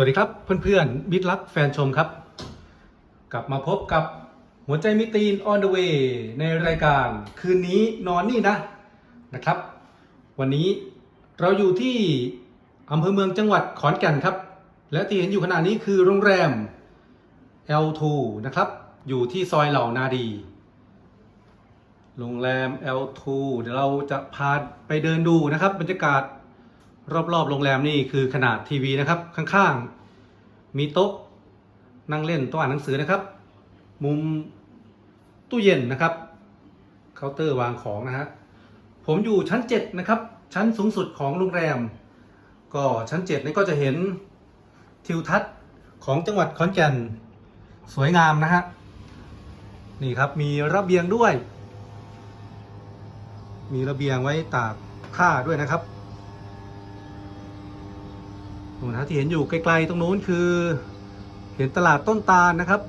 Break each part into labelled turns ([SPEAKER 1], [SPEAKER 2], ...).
[SPEAKER 1] วัสดีครับเพื่อนๆมิตรรักแฟนชมครับ กลับมาพบกับหัวใจมิตีน on the way ในรายการคืนนี้นอนนี่นะนะครับ วันนี้เราอยู่ที่อำเภอเมืองจังหวัดขอนแก่นครับ และที่เห็นอยู่ขณะนี้คือโรงแรม L2 นะครับ อยู่ที่ซอยเหล่านาดี โรงแรม L2 เดี๋ยวเราจะพาไปเดินดูนะครับบรรยากาศ รอบๆโรงแรมนี่คือขนาดทีวีนะครับข้างๆ มีโต๊ะนั่งเล่นโต๊ะอ่านหนังสือนะครับ มุมตู้เย็นนะครับเคาน์เตอร์วางของนะฮะผมอยู่ชั้น 7 นะครับ ชั้นสูงสุดของโรงแรม ก็ชั้น 7 นี่ก็จะเห็นทิวทัศน์ของจังหวัดขอนแก่นสวยงามนะฮะนี่ครับมีระเบียงด้วย มีระเบียงไว้ตากผ้าด้วยนะครับ นู่นนะที่เห็นอยู่ไกลๆตรงนู้นคือ เห็นตลาดต้นตาลนะครับ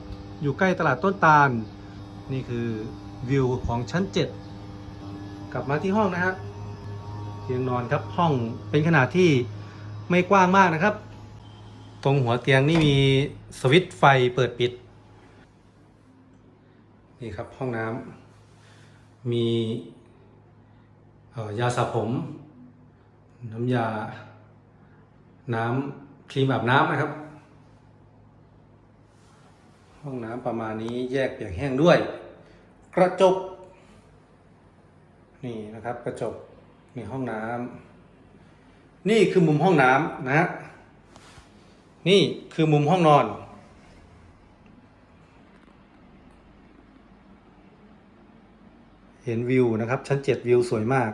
[SPEAKER 1] อยู่ใกล้ตลาดต้นตาล นี่คือวิวของชั้น 7 กลับมาที่ห้องนะฮะเตียงนอนครับห้องเป็นขนาดที่ไม่กว้างมากนะครับ ตรงหัวเตียงนี่มีสวิตช์ไฟเปิดปิด นี่ครับห้องน้ำมียาสระผม น้ำยา น้ำครีมอาบน้ำนะครับ ห้องน้ำประมาณนี้แยกเปียกแห้งด้วย กระจก นี่นะครับกระจกนี่ห้องน้ำนี่คือมุมห้องน้ำนะฮะนี่คือมุมห้องนอน เห็นวิวนะครับ ชั้นเจ็ดวิวสวยมาก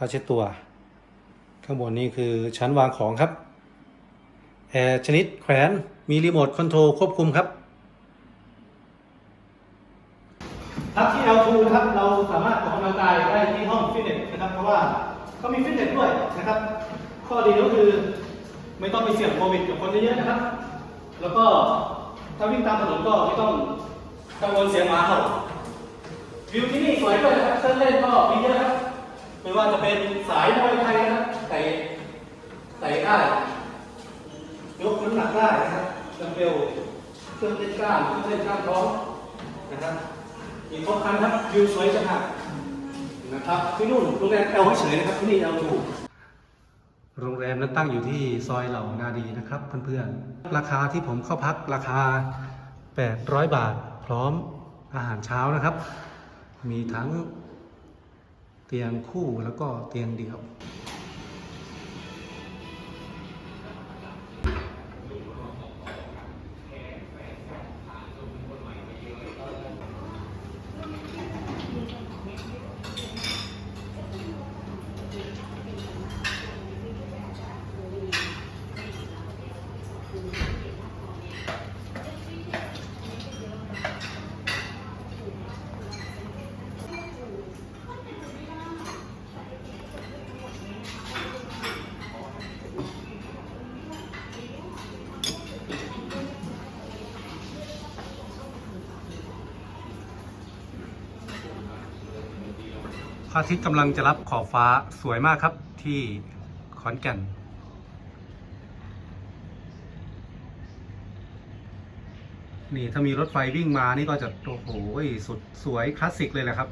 [SPEAKER 1] ผ้าเช็ดตัว ข้างบนนี้คือชั้นวางของครับ แอร์ชนิดแขวนมีรีโมทคอนโทรลควบคุมครับครับที่ L2 นะครับเราสามารถออกกำลังกายได้ที่ห้องฟิตเนสนะครับ เพราะว่าเขามีฟิตเนสด้วยนะครับ ข้อดีก็คือไม่ต้องไปเสี่ยงโควิดกับคนเยอะๆนะครับ แล้วก็ถ้าวิ่งตามถนนก็ไม่ต้องกังวลเสียงหมาเห่าวิวที่นี่สวยด้วยนะครับเครื่องเล่นก็มีเยอะครับ ไม่ว่าจะเป็นสายมวยไทยนะครับเตะเตะได้ยกน้ำหนักได้นะครับดัมเบลเครื่องเล่นกล้ามเครื่องเล่นกล้ามท้องนะครับมีครบครันครับวิวสวยจังหากนะครับที่นู่นโรงแรมเอลเฉยนะครับที่นี่เอลถูกโรงแรมนั้นตั้งอยู่ที่ซอยเหล่านาดีนะครับเพื่อนๆ ราคาที่ผมเข้าพักราคา 800 บาท พร้อมอาหารเช้านะครับ มีทั้ง เตียงคู่แล้วก็เตียงเดี่ยว พระอาทิตย์กำลังจะรับขอบฟ้าสวยมากครับที่ขอนแก่น นี่ถ้ามีรถไฟวิ่งมานี่ก็จะโอ้โหสุดสวยคลาสสิกเลยแหละครับ